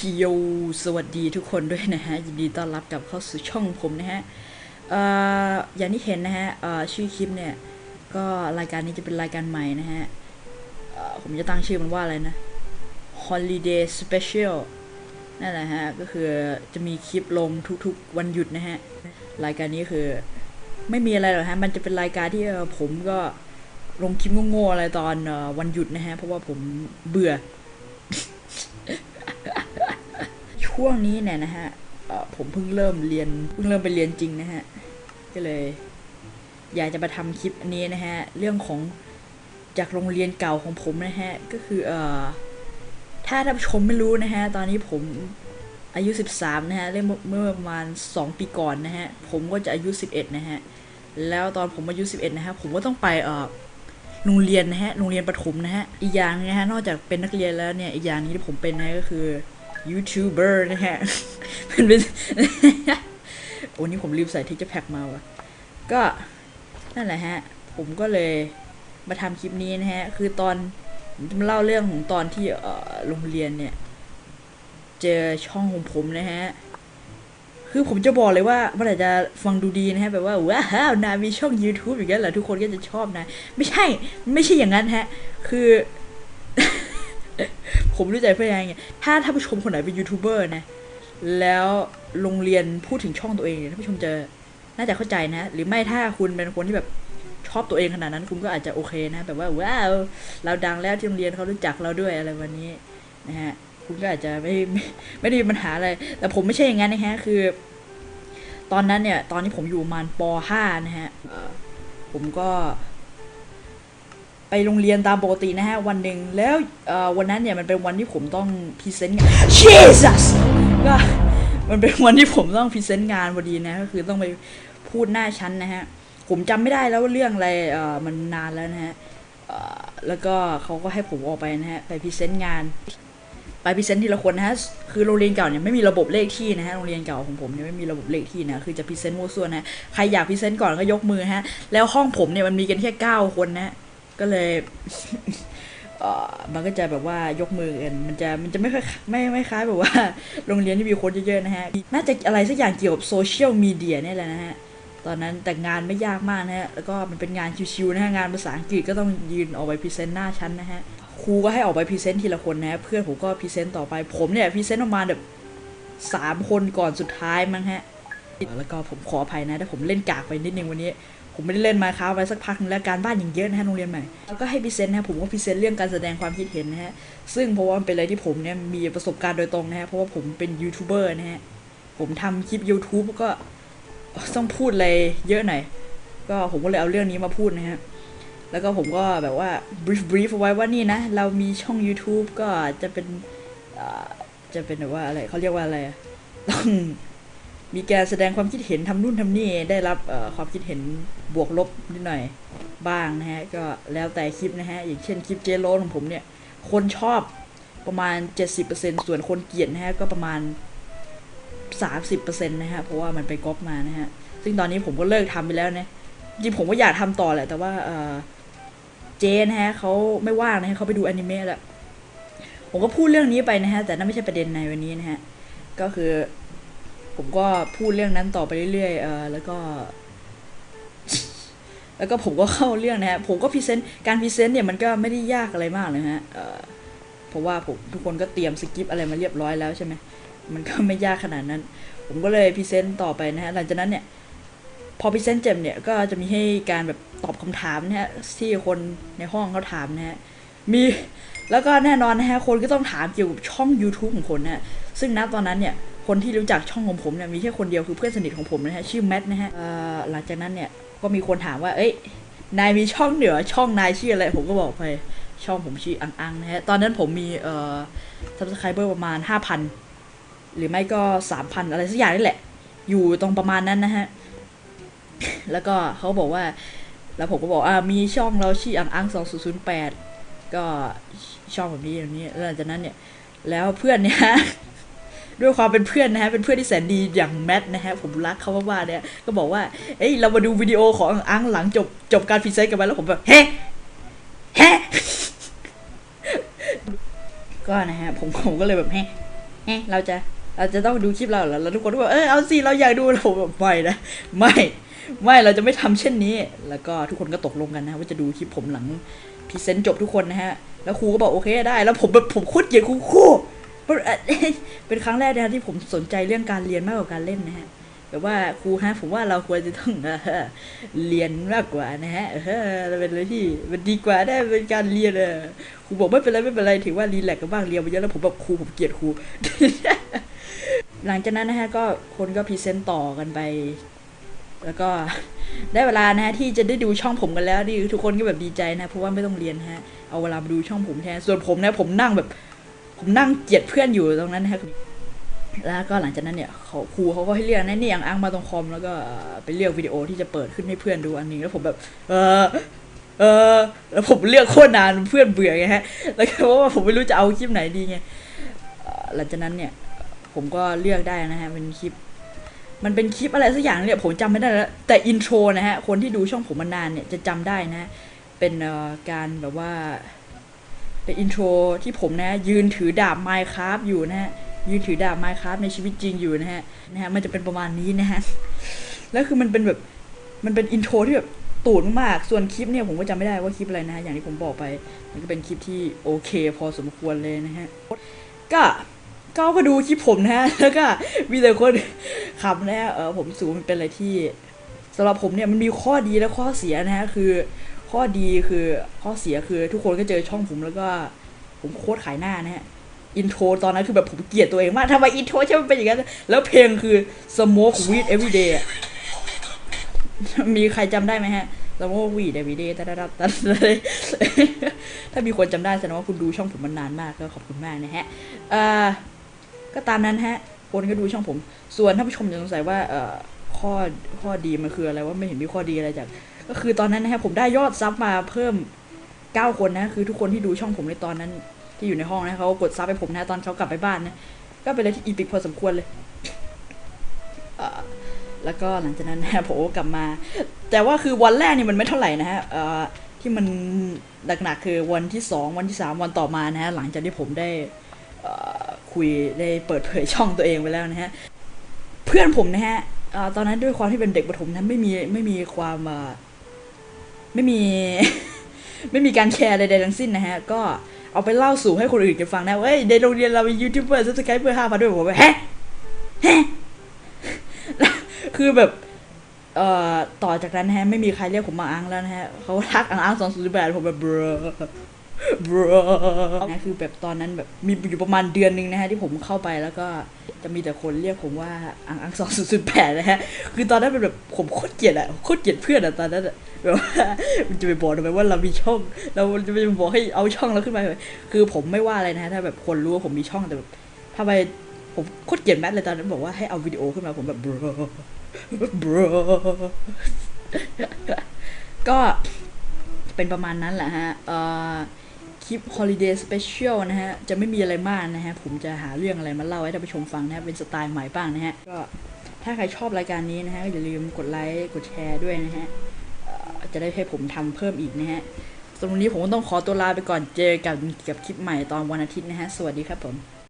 โยสวัสดีทุกคนด้วยนะฮะ ยินดีต้อนรับกลับเข้าสู่ช่องผมนะฮะออย่างที่เห็นนะฮะชื่อคลิปเนี่ย ก็รายการนี้จะเป็นรายการใหม่นะฮะผมจะตั้งชื่อมันว่าอะไรนะ Holiday Special นั่นแหละฮะ ก็คือจะมีคลิปลงทุกๆวันหยุดนะฮะ รายการนี้คือไม่มีอะไรหรอกฮะ มันจะเป็นรายการที่ผมก็ลงคลิปโง่ๆอะไรตอนวันหยุดนะฮะ เพราะว่าผมเบื่อ ช่วงนี้เนี่ยนะฮะผมเพิ่งเริ่มเรียนเพิ่งเริ่มไปเรียนจริงนะฮะก็เลย อยากจะมาทำคลิปอันนี้นะฮะเรื่องของจากโรงเรียนเก่าของผมนะฮะก็คือเอ่อถ้าท่านผู้ชมไม่รู้นะฮะตอนนี้ผมอายุ 13 นะฮะเมื่อประมาณ 2 ปีก่อนนะฮะผมก็จะอายุ 11 นะฮะแล้วตอนผมอายุ 11 นะฮะผมก็ต้องไปเอ่อโรงเรียนนะฮะโรงเรียนประถมนะฮะอีกอย่างนะฮะนอกจากเป็นนักเรียนแล้วเนี่ยอีกอย่างนึงที่ผมเป็นนะก็คือ ยูทูบเบอร์นะฮะเป็นเป็นโอ้นี่ผมลืมใส่ทิกจอร์แพ็กมาว่ะ ก็นั่นแหละฮะ ผมก็เลยมาทำคลิปนี้นะฮะ คือตอน ผมจะมาเล่าเรื่องของตอนที่โรงเรียนเนี่ย เจอช่องของผมนะฮะ คือผมจะบอกเลยว่าเมันอาจจะฟังดูดีนะฮะ แบบว่า ว้าว นายมีช่อง YouTube อย่างเงี้ยเหรอ ทุกคนก็จะชอบนายไม่ใช่ ไม่ใช่อย่างนั้นฮะ คือ ผมรู้ใจเพื่อนยังไงถ้าท่านผู้ชมคนไหนเป็นยูทูบเบอร์นะ แล้วโรงเรียนพูดถึงช่องตัวเองเนี่ยท่านผู้ชมจะน่าจะเข้าใจนะ หรือไม่ถ้าคุณเป็นคนที่แบบชอบตัวเองขนาดนั้นคุณก็อาจจะโอเคนะ แบบว่าว้าวเราดังแล้วที่โรงเรียนเขารู้จักเราด้วยอะไรวันนี้นะฮะคุณก็อาจจะไม่ไม่ไม่ได้มีปัญหาอะไร แต่ผมไม่ใช่อย่างนั้นนะฮะคือ ตอนนั้นเนี่ย ตอนที่ผมอยู่ประมาณป .5 นะฮะเอ่อผมก็ ไปโรงเรียนตามปกตินะฮะ วันหนึ่งแล้ววันนั้นเนี่ยมันเป็นวันที่ผมต้องพรีเซนต์งาน Jesus ก็มันเป็นวันที่ผมต้องพรีเซนต์งานพอดีนะก็คือต้องไปพูดหน้าชั้นนะฮะ ผมจำไม่ได้แล้วว่าเรื่องอะไรเออมันนานแล้วนะฮะแล้วก็เขาก็ให้ผมออกไปนะฮะไปพรีเซนต์งานไปพรีเซนต์ทีละคนนะฮะ คือโรงเรียนเก่าเนี่ยไม่มีระบบเลขที่นะฮะ โรงเรียนเก่าของผมเนี่ยไม่มีระบบเลขที่นะ คือจะพรีเซนต์มั่วซั่วนะ ใครอยากพรีเซนต์ก่อนก็ยกมือฮะ แล้วห้องผมเนี่ยมันมีกันแค่เก้าคนนะ ก็เลยเออมันก็จะแบบว่ายกมือกันมันจะมันจะไม่ค่อยไม่ไม่คล้ายแบบว่า โรงเรียนที่มีคนเยอะๆนะฮะ น่าจะอะไรสักอย่างเกี่ยวกับโซเชียลมีเดียเนี่ยแหละนะฮะ ตอนนั้นแต่งานไม่ยากมากนะฮะ แล้วก็มันเป็นงานชิวๆนะฮะ งานภาษาอังกฤษก็ต้องยืนออกไปพรีเซนต์หน้าชั้นนะฮะ ครูก็ให้ออกไปพรีเซนต์ทีละคนนะฮะ เพื่อนผมก็พรีเซนต์ต่อไป ผมเนี่ยพรีเซนต์ประมาณแบบสามคนก่อนสุดท้ายมั้งฮะ แล้วก็ผมขออภัยนะถ้าผมเล่นกากไปนิดนึงวันนี้ ผมไม่ได้เล่นมาค้าไปสักพักนึงแล้วการบ้านอย่างเยอะนะฮะโรงเรียนใหม่แล้วก็ให้พรีเซนต์นะฮะผมก็พรีเซนต์เรื่องการแสดงความคิดเห็นนะฮะซึ่งเพราะว่ามันเป็นอะไรที่ผมเนี่ยมีประสบการณ์โดยตรงนะฮะเพราะว่าผมเป็นยูทูบเบอร์นะฮะผมทำคลิป YouTube ก็ต้องพูดอะไรเยอะหน่อยก็ผมก็เลยเอาเรื่องนี้มาพูดนะฮะแล้วก็ผมก็แบบว่า brief brief เอาไว้ว่านี่นะ เรามีช่อง YouTube ก็จะเป็นจะเป็นแบบว่าอะไรเขาเรียกว่าอะไรต้อง มีการแสดงความคิดเห็นทำนู่นทำนี่ได้รับความคิดเห็นบวกลบนิดหน่อยบ้างนะฮะ ก็แล้วแต่คลิปนะฮะ อย่างเช่นคลิปเจโรของผมเนี่ย คนชอบประมาณ 70%ส่วนคนเกลียดนะฮะ ก็ประมาณ 30%นะฮะ เพราะว่ามันไปก๊อปมานะฮะ ซึ่งตอนนี้ผมก็เลิกทำไปแล้วนะ จริงผมก็อยากทำต่อแหละ แต่ว่าเอ่อเจนะฮะเขาไม่ว่างนะฮะเขาไปดูอนิเมะแล้ว ผมก็พูดเรื่องนี้ไปนะฮะ แต่นั่นไม่ใช่ประเด็นในวันนี้นะฮะ ก็คือ ผมก็พูดเรื่องนั้นต่อไปเรื่อยๆเออแล้วก็ แล้วก็ผมก็เข้าเรื่องนะฮะผมก็พรีเซนต์การพรีเซนต์เนี่ยมันก็ไม่ได้ยากอะไรมากเลยฮะเออเพราะว่าผมทุกคนก็เตรียมสคริปอะไรมาเรียบร้อยแล้วใช่ไหมมันก็ไม่ยากขนาดนั้น ผมก็เลยพรีเซนต์ต่อไปนะฮะหลังจากนั้นเนี่ยพอพรีเซนต์เจมเนี่ยก็จะมีให้การแบบตอบคำถามนะฮะที่คนในห้องเขาถามนะฮะมีแล้วก็แน่นอนนะฮะคนก็ต้องถามเกี่ยวกับช่อง YouTube ของคนนะซึ่งณตอนนั้นเนี่ย คนที่รู้จักช่องของผมเนี่ยมีแค่คนเดียวคือเพื่อนสนิทของผมนะฮะชื่อแมทนะฮะหลังจากนั้นเนี่ยก็มีคนถามว่า เอ้ยนายมีช่องเหนือช่องนายชื่ออะไรผมก็บอกไปช่องผมชื่ออังอังนะฮะตอนนั้นผมมีเอ่อ subscriber ประมาณ 5,000 หรือไม่ก็ 3,000 อะไรสักอย่างนี่แหละ อยู่ตรงประมาณนั้นนะฮะ แล้วก็เขาบอกว่า แล้วผมก็บอกอ่ามีช่องเราชื่ออังอัง2008 ก็ช่องแบบนี้แบบนี้หลังจากนั้นเนี่ย แล้วเพื่อนเนี่ย ด้วยความเป็นเพื่อนนะฮะเป็นเพื่อนที่แสนดีอย่างแมทนะฮะผมรักเขามากๆเนี่ยก็บอกว่าเอ้ยเรามาดูวิดีโอของอังหลังจบจบการพรีเซนต์กันไปแล้วผมแบบเฮ้เฮ้ก็นะฮะผมผมก็เลยแบบเฮ้เอ๊ะเราจะเราจะต้องดูคลิปเราเหรอแล้วทุกคนก็บอกเออเอาสิเราอยากดูแล้วผมแบบไม่นะไม่ไม่เราจะไม่ทำเช่นนี้ แล้วก็ทุกคนก็ตกลงกันนะว่าจะดูคลิปผมหลังพรีเซนต์จบทุกคนนะฮะ แล้วครูก็บอกโอเคได้ แล้วผมแบบผมโคตรเกลียดครูครู เป็นครั้งแรกนะที่ผมสนใจเรื่องการเรียนมากกว่าการเล่นนะฮะแบบว่าครูฮะผมว่าเราควรจะต้องเรียนมากกว่านะฮะเออเป็นอะไรที่มันดีกว่าได้เป็นการเรียนเออครูบอกไม่เป็นไรไม่เป็นไรถือว่ารีแลกซ์กันบ้างเรียนไปเยอะแล้วผมแบบครูผมเกลียดครู หลังจากนั้นนะฮะก็คนก็พรีเซนต์ต่อกันไป แล้วก็ได้เวลานะฮะที่จะได้ดูช่องผมกันแล้วนี่ทุกคนก็แบบดีใจนะเพราะว่าไม่ต้องเรียนนะฮะเอาเวลามาดูช่องผมแทนส่วนผมนะผมนั่งแบบ ผมนั่งเกลียดเพื่อนอยู่ตรงนั้นนะฮะแล้วก็หลังจากนั้นเนี่ยเขาครูเขาก็ให้เรียกนะเนี่อย่างอ้างมาตรงคอมแล้วก็ไปเลือกวิดีโอที่จะเปิดขึ้นให้เพื่อนดูอันนึงแล้วผมแบบ เออเออแล้วผมเลือกโคตรนานเพื่อนเบื่อไงฮะ แล้วก็เพราะว่าผมไม่รู้จะเอาคลิปไหนดีไงหลังจากนั้นเนี่ย ผมก็เลือกได้นะฮะเป็นคลิป มันเป็นคลิปอะไรสักอย่างเนี่ยผมจำไม่ได้แล้วแต่อินโทรนะฮะคนที่ดูช่องผมมานานเนี่ยจะจำได้นะ เป็นการแบบว่า เป็นอินโทรที่ผมนะ ยืนถือดาบไมค์ครับอยู่นะฮะยืนถือดาบไมค์ครับในชีวิตจริงอยู่นะฮะนะฮะมันจะเป็นประมาณนี้นะฮะแล้วคือมันเป็นแบบมันเป็นอินโทรที่แบบตูดมากส่วนคลิปเนี่ยผมก็จำไม่ได้ว่าคลิปอะไรนะฮะอย่างที่ผมบอกไป มันก็เป็นคลิปที่โอเค พอสมควรเลยนะฮะก็ก็ก็ดูคลิปผมนะฮะแล้วก็มีแต่คนขำนะฮะเออผมสูมันเป็นอะไรที่สำหรับผมเนี่ยมันมีข้อดีและข้อเสียนะฮะคือ ข้อดีคือข้อเสียคือทุกคนก็เจอช่องผมแล้วก็ ผมโคตรขายหน้านะฮะอินโทรตอนนั้นคือแบบผมเกลียดตัวเองมากทำไมอินโทรใช่มันเป็นอย่างนั้นแล้วเพลงคือ smoke weed every day มีใครจำได้ไหมฮะ smoke weed every day ตัดตัดตัดถ้ามีคนจำได้แสดงว่าคุณดูช่องผมมานานมากก็ขอบคุณมากนะฮะเอ่อก็ตามนั้นฮะคนก็ดูช่องผม ส่วนท่านผู้ชมจะสงสัยว่าเอ่อข้อข้อดีมันคืออะไรว่าไม่เห็นมีข้อดีอะไรจาก ก็คือตอนนั้นนะฮะผมได้ยอดซับมาเพิ่มเก้าคนนะคือทุกคนที่ดูช่องผมในตอนนั้น ที่อยู่ในห้องนะเขากดซับให้ผมนะตอนเขากลับไปบ้านนะก็เป็นอะไรที่อีพิกพอสมควรเลยแล้วก็หลังจากนั้นนะฮะผมก็กลับมา แต่ว่าคือวันแรกนี่มันไม่เท่าไหร่นะฮะที่มันหนักๆคือวันที่สองวันที่สามวันต่อมานะฮะหลังจากที่ผมได้คุยได้เปิดเผยช่องตัวเองไปแล้วนะฮะเพื่อนผมนะฮะตอนนั้นด้วยความที่เป็นเด็กประถมนั้นไม่มีไม่มีความ ไม่มี ไม่มีการแชร์ใดๆทั้งสิ้นนะฮะ ก็เอาไปเล่าสู่ให้คนอื่นกันฟังนะเฮ้ยในโรงเรียนเรามียูทูบเบอร์ซับสไครเบอร์ห้าพันด้วยผมแบบแฮะแฮะคือแบบเอ่อต่อจากนั้นฮะ ไม่มีใครเรียกผมมาอังแล้วนะฮะเขาทักอังอังสองศูนย์แปดผมแบบเบรอ บรนะคือแบบตอนนั้นแบบมีอยู่ประมาณเดือนหนึ่งนะฮะที่ผมเข้าไปแล้วก็จะมีแต่คนเรียกผมว่าอังอังสองศูนย์แปดนะฮะคือตอนนั้นเป็นแบบผมโคตรเกลียดอะโคตรเกลียดเพื่อนอะตอนนั้นอะแบบว่ามันจะไปบอกทำไมว่าเรามีช่อง เราจะไปบอกให้เอาช่องเราขึ้นมาคือผมไม่ว่าอะไรนะฮะถ้าแบบคนรู้ว่าผมมีช่องแต่แบบทำไมผมโคตรเกลียดแมทเลยตอนนั้นบอกว่าให้เอาวิดีโอขึ้นมาผมแบบ bro bro ก็เป็นประมาณนั้นแหละฮะเอ่อ ลิป holiday special นะฮะ จะไม่มีอะไรมากนะฮะ ผมจะหาเรื่องอะไรมาเล่าให้ท่านผู้ชมฟังนะฮะ เป็นสไตล์ใหม่บ้างนะฮะ ก็ถ้าใครชอบรายการนี้นะฮะก็อย่าลืมกดไลค์ กดแชร์ด้วยนะฮะ จะได้ให้ผมทำเพิ่มอีกนะฮะสำหรับวันนี้ผมก็ต้องขอตัวลาไปก่อน เจอกันกับคลิปใหม่ตอนวันอาทิตย์นะฮะ สวัสดีครับผม